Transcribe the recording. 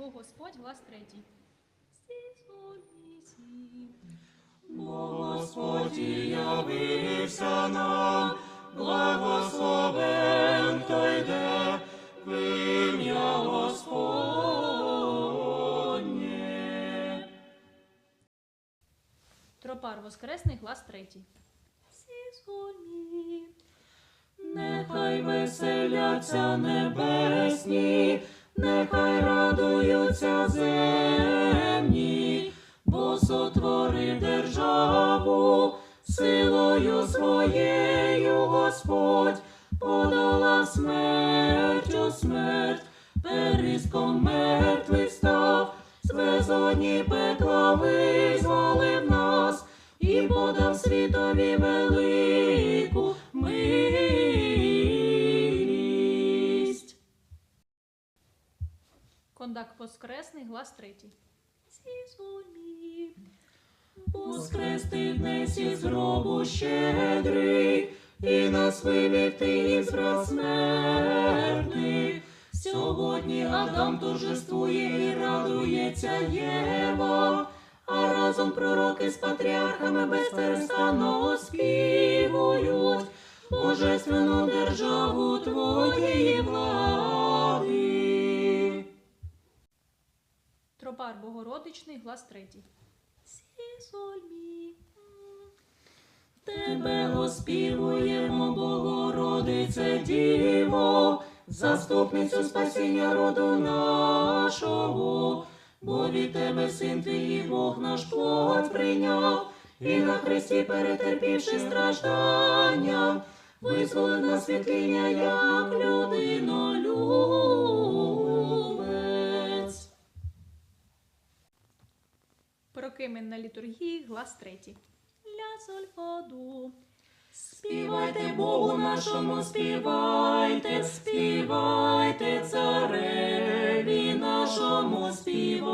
Бо Господь глас третій. Бо Господь явився нам, благословен той йде в ім'я Господнє. Тропар Воскресний глас третій. Нехай веселяться небесні, нехай радуються земні, бо сотворив державу силою своєю Господь, подала смертю смерть, периском мертвих став, з безодні пекла визволив нас і подав світові велику Кондак Воскресний глас третій. Воскрести днес із гробу щедрий, і нас вивів ти із смертних. Сьогодні Адам торжествує і радується Єва, а разом пророки з патріархами безперестанно оспівують божественну державу твоєї влади. Тропар Богородичний глас третій. Тебе оспівуємо, Богородице Діво, заступницю спасіння роду нашого, бо від тебе син твій Бог наш плоть прийняв, і на хресті перетерпівши страждання, визволив на світління, як людинолюбець. Прокимен на літургії глас третій. Ля соль. Співайте Богу нашому, співайте, співайте цареві нашому, співайте.